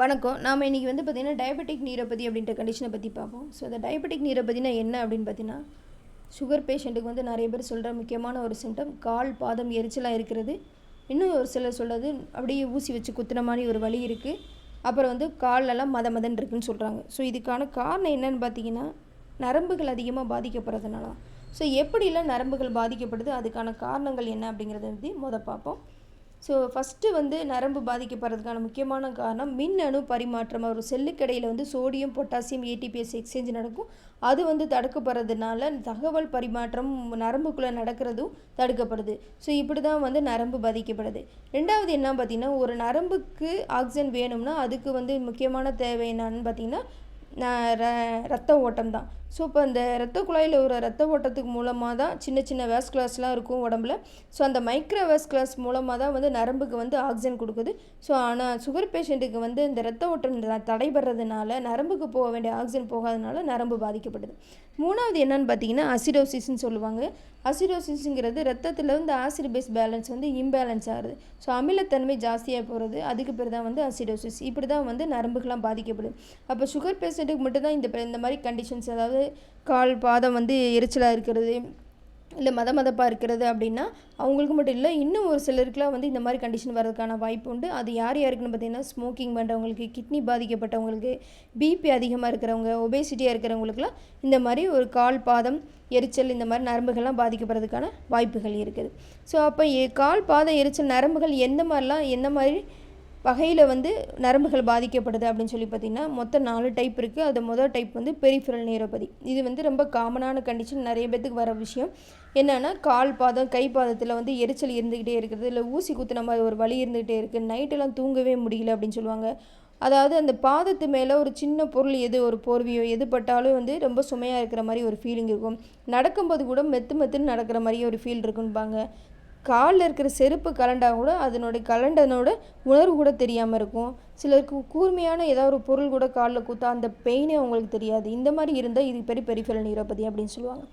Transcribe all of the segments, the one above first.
வணக்கம். நாம் இன்றைக்கி வந்து பார்த்திங்கன்னா டயபெட்டிக் நீரோபதி அப்படின்ற கண்டிஷனை பற்றி பார்ப்போம். ஸோ அந்த டயபெட்டிக் நீரோபதினா என்ன அப்படின்னு பார்த்தீங்கன்னா சுகர் பேஷண்ட்டுக்கு வந்து நிறைய பேர் சொல்கிற முக்கியமான ஒரு சிம்டம் கால் பாதம் எரிச்சலாக இருக்கிறது. இன்னும் ஒரு சிலர் சொல்கிறது அப்படியே ஊசி வச்சு குத்துன மாதிரி ஒரு வலி இருக்குது அப்புறம் வந்து கால்லெல்லாம் மத மதன் இருக்குன்னு சொல்கிறாங்க ஸோ இதுக்கான காரணம் என்னன்னு பார்த்தீங்கன்னா நரம்புகள் அதிகமாக பாதிக்கப்படுறதுனால ஸோ எப்படிலாம் நரம்புகள் பாதிக்கப்படுது அதுக்கான காரணங்கள் என்ன அப்படிங்கிறத வந்து மொதல் பார்ப்போம். ஸோ ஃபஸ்ட்டு வந்து நரம்பு பாதிக்கப்படுறதுக்கான முக்கியமான காரணம் மின் அணு பரிமாற்றம். ஒரு செல்லுக்கடையில் வந்து சோடியம் பொட்டாசியம் ஏடிபிஎஸ் எக்ஸ்சேஞ்ச் நடக்கும். அது வந்து தடுக்கப்படுறதுனால தகவல் பரிமாற்றம் நரம்புக்குள்ளே நடக்கிறதும் தடுக்கப்படுது. ஸோ இப்படி தான் வந்து நரம்பு பாதிக்கப்படுது. ரெண்டாவது என்ன பார்த்திங்கன்னா ஒரு நரம்புக்கு ஆக்சிஜன் வேணும்னா அதுக்கு வந்து முக்கியமான தேவை என்னன்னு பார்த்திங்கன்னா ரத்த ஓட்டம் தான் ஸோ இப்போ அந்த ரத்த குழாயில் ஒரு ரத்த ஓட்டத்துக்கு மூலமாக தான் சின்ன சின்ன வேஸ்குலர்ஸ்லாம் இருக்கும் உடம்புல. ஸோ அந்த மைக்ரோ வேஸ்குலர்ஸ் மூலமாக தான் வந்து நரம்புக்கு வந்து ஆக்சிஜன் கொடுக்குது. ஸோ ஆனால் சுகர் பேஷண்ட்டுக்கு வந்து இந்த ரத்த ஓட்டம் தடைபடுறதுனால நரம்புக்கு போக வேண்டிய ஆக்சிஜன் போகாதனால நரம்பு பாதிக்கப்படுது. மூணாவது என்னன்னு பார்த்தீங்கன்னா அசிடோசிஸ்ன்னு சொல்லுவாங்க. அசிடோசிஸுங்கிறது ரத்தத்தில் வந்து ஆசிட் பேஸ் பேலன்ஸ் வந்து இம்பேலன்ஸ் ஆகுது. ஸோ அமிலத்தன்மை ஜாஸ்தியாக போகிறது அதுக்கு பேர் தான் வந்து அசிடோசிஸ் இப்படி தான் வந்து நரம்புகள்லாம் பாதிக்கப்படுது. அப்போ சுகர் பேஷண்ட்டுக்கு மட்டும் தான் இந்த இந்த மாதிரி கண்டிஷன்ஸ் அதாவது கால் பாதம் வந்து எரிச்சலாக இருக்கிறது. இல்லை மத மதப்பாக இருக்கிறது அப்படின்னா அவங்களுக்கு மட்டும் இல்லை இன்னும் ஒரு சிலருக்குலாம் வந்து இந்த மாதிரி கண்டிஷன் வர்றதுக்கான வாய்ப்பு உண்டு. அது யார் யாருக்குன்னு பார்த்தீங்கன்னா ஸ்மோக்கிங் பண்ணுறவங்களுக்கு கிட்னி பாதிக்கப்பட்டவங்களுக்கு பிபி அதிகமாக இருக்கிறவங்க ஒபேசிட்டியாக இருக்கிறவங்களுக்குலாம் இந்த மாதிரி ஒரு கால் பாதம் எரிச்சல் இந்த மாதிரி நரம்புகள்லாம் பாதிக்கப்படுறதுக்கான வாய்ப்புகள் இருக்குது. ஸோ அப்போ கால் பாதம் எரிச்சல் நரம்புகள் எந்த மாதிரிலாம் எந்த மாதிரி வகையில் வந்து நரம்புகள் பாதிக்கப்படுது அப்படின்னு சொல்லி பார்த்திங்கன்னா மொத்தம் நாலு டைப் இருக்குது அது மொதல் டைப் வந்து பெரிஃபரல் நீரோபதி இது வந்து ரொம்ப காமனான கண்டிஷன் நிறைய பேத்துக்கு வர விஷயம். என்னென்னா கால் பாதம் கை பாதத்தில் வந்து எரிச்சல் இருந்துக்கிட்டே இருக்கிறது இல்லை ஊசி குத்துன மாதிரி ஒரு வலி இருந்துக்கிட்டே இருக்குது நைட்டெல்லாம் தூங்கவே முடியல அப்படின்னு சொல்லுவாங்க. அதாவது அந்த பாதத்து மேலே ஒரு சின்ன பொருள் எது ஒரு போர்வியோ எது பட்டாலும் வந்து ரொம்ப சுமையாக இருக்கிற மாதிரி ஒரு ஃபீலிங் இருக்கும். நடக்கும்போது கூட மெத்து மெத்துன்னு நடக்கிற மாதிரியே ஒரு ஃபீல் இருக்கும்பாங்க. காலில் இருக்கிற செருப்பு கலண்டாக கூட அதனுடைய கலண்டனோட உணர்வு கூட தெரியாமல் இருக்கும். சிலருக்கு கூர்மையான ஏதாவது ஒரு பொருள் கூட காலில் கூத்தா அந்த பெயினே அவங்களுக்கு தெரியாது. இந்த மாதிரி இருந்தால் இது பெரிய பெரிஃபெரல் நீரோபதி அப்படின்னு சொல்லுவாங்க.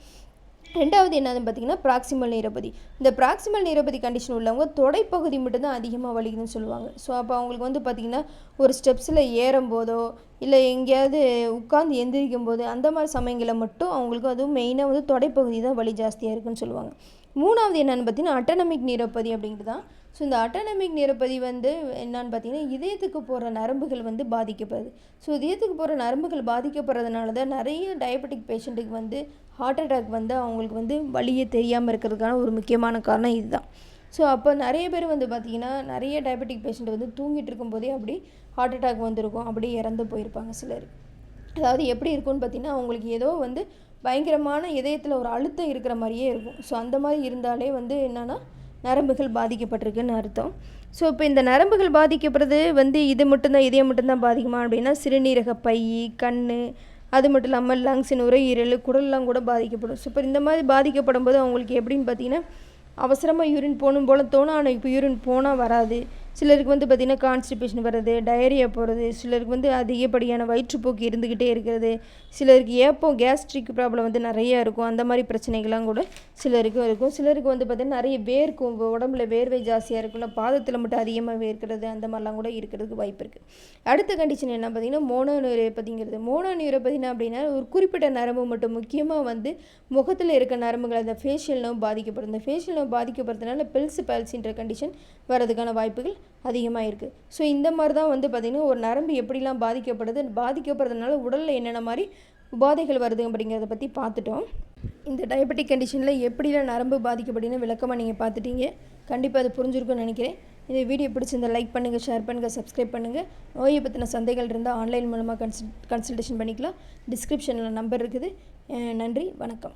ரெண்டாவது என்னதுன்னு பார்த்தீங்கன்னா ப்ராக்சிமல் நீரபதி இந்த ப்ராக்சிமல் நீரபதி கண்டிஷன் உள்ளவங்க தொடைப்பகுதி மட்டும்தான் அதிகமாக வலிக்குதுன்னு சொல்லுவாங்க. ஸோ அப்போ அவங்களுக்கு வந்து பார்த்திங்கன்னா ஒரு ஸ்டெப்ஸில் ஏறும் போதோ இல்லை எங்கேயாவது உட்காந்து எந்திரிக்கும் போது அந்த மாதிரி சமயங்களில் மட்டும் அவங்களுக்கு அதுவும் மெயினாக வந்து தொடைப்பகுதி தான் வலி ஜாஸ்தியாக இருக்குன்னு சொல்லுவாங்க. மூணாவது என்னென்னு பார்த்தீங்கன்னா அட்டனமிக் நீரோபதி அப்படிங்கிறது தான். ஸோ இந்த அட்டனமிக் நீரப்பதி வந்து என்னன்னு பார்த்தீங்கன்னா இதயத்துக்கு போகிற நரம்புகள் வந்து பாதிக்கப்படுது. ஸோ இதயத்துக்கு போகிற நரம்புகள் பாதிக்கப்படுறதுனால தான் நிறைய டயபெட்டிக் பேஷண்ட்டுக்கு வந்து ஹார்ட் அட்டாக் வந்து அவங்களுக்கு வந்து வழியே தெரியாமல் இருக்கிறதுக்கான ஒரு முக்கியமான காரணம் இதுதான். ஸோ அப்போ நிறைய பேர் வந்து பார்த்திங்கன்னா நிறைய டயபெட்டிக் பேஷண்ட் வந்து தூங்கிட்டு இருக்கும்போதே அப்படி ஹார்ட் அட்டாக் வந்திருக்கும் அப்படியே இறந்து போயிருப்பாங்க சிலர். அதாவது எப்படி இருக்கும்னு பார்த்திங்கன்னா அவங்களுக்கு ஏதோ வந்து பயங்கரமான இதயத்தில் ஒரு அழுத்தம் இருக்கிற மாதிரியே இருக்கும். ஸோ அந்த மாதிரி இருந்தாலே வந்து என்னென்னா நரம்புகள் பாதிக்கப்பட்டிருக்குன்னு அர்த்தம். ஸோ இப்போ இந்த நரம்புகள் பாதிக்கப்படுறது வந்து இது மட்டும்தான் இதயம் மட்டும்தான் பாதிக்குமா அப்படின்னா சிறுநீரக பை கண் அது மட்டும் இல்லாமல் லங்ஸ் நுரையீரல் குடல்லாம் கூட பாதிக்கப்படும். ஸோ இப்போ இந்த மாதிரி பாதிக்கப்படும் போது அவங்களுக்கு எப்படின்னு பார்த்தீங்கன்னா அவசரமாக யூரின் போகணும் போல் தோணும். ஆனால் இப்போ யூரின் போனால் வராது. சிலருக்கு வந்து பார்த்திங்கன்னா கான்ஸ்டிபேஷன் வர்றது டயரியா போகிறது சிலருக்கு வந்து அதிகப்படியான வயிற்றுப்போக்கு இருந்துக்கிட்டே இருக்கிறது சிலருக்கு ஏப்போ கேஸ்ட்ரிக் ப்ராப்ளம் வந்து நிறையா இருக்கும். அந்த மாதிரி பிரச்சனைகள்லாம் கூட சிலருக்கும் இருக்கும். சிலருக்கு வந்து பார்த்திங்கன்னா நிறைய வேர்க்கும் உடம்புல வேர்வை ஜாஸ்தியாக இருக்கும்ல பாதத்தில் மட்டும் அதிகமாக வேர்க்கிறது அந்த மாதிரிலாம் கூட இருக்கிறதுக்கு வாய்ப்பு இருக்குது அடுத்த கண்டிஷன் என்ன பார்த்திங்கன்னா மோனோ நியூரோபதிங்கிறது மோனோ நியூரோபதினா அப்படின்னா ஒரு குறிப்பிட்ட நரம்பு மட்டும் முக்கியமாக வந்து முகத்தில் இருக்க நரம்புகள் அந்த ஃபேஷியல் நோய் பாதிக்கப்படும் இந்த ஃபேஷியல் நோய் பாதிக்கப்படுறதுனால பெல்ஸ் பேல்சின்ற கண்டிஷன் வரதுக்கான வாய்ப்புகள் அதிகமாக இருக்குது ஸோ இந்த மாதிரி தான் வந்து பார்த்திங்கன்னா ஒரு நரம்பு எப்படிலாம் பாதிக்கப்படுது பாதிக்கப்படுறதுனால உடலில் என்னென்ன மாதிரி உபாதைகள் வருது அப்படிங்கிறத பற்றி பார்த்துட்டோம் இந்த டயபெட்டிக் கண்டிஷனில் எப்படிலாம் நரம்பு பாதிக்கப்படுதுன்னு விளக்கமாக நீங்கள் பார்த்துட்டீங்க கண்டிப்பாக அது புரிஞ்சிருக்கும்னு நினைக்கிறேன். இந்த வீடியோ பிடிச்சிருந்த லைக் பண்ணுங்கள் ஷேர் பண்ணுங்கள் சப்ஸ்கிரைப் பண்ணுங்கள் நோயை பற்றின சந்தைகள் இருந்தால் ஆன்லைன் மூலமாக கன்சல் கன்சல்டேஷன் பண்ணிக்கலாம். டிஸ்கிரிப்ஷனில் நம்பர் இருக்குது. நன்றி வணக்கம்.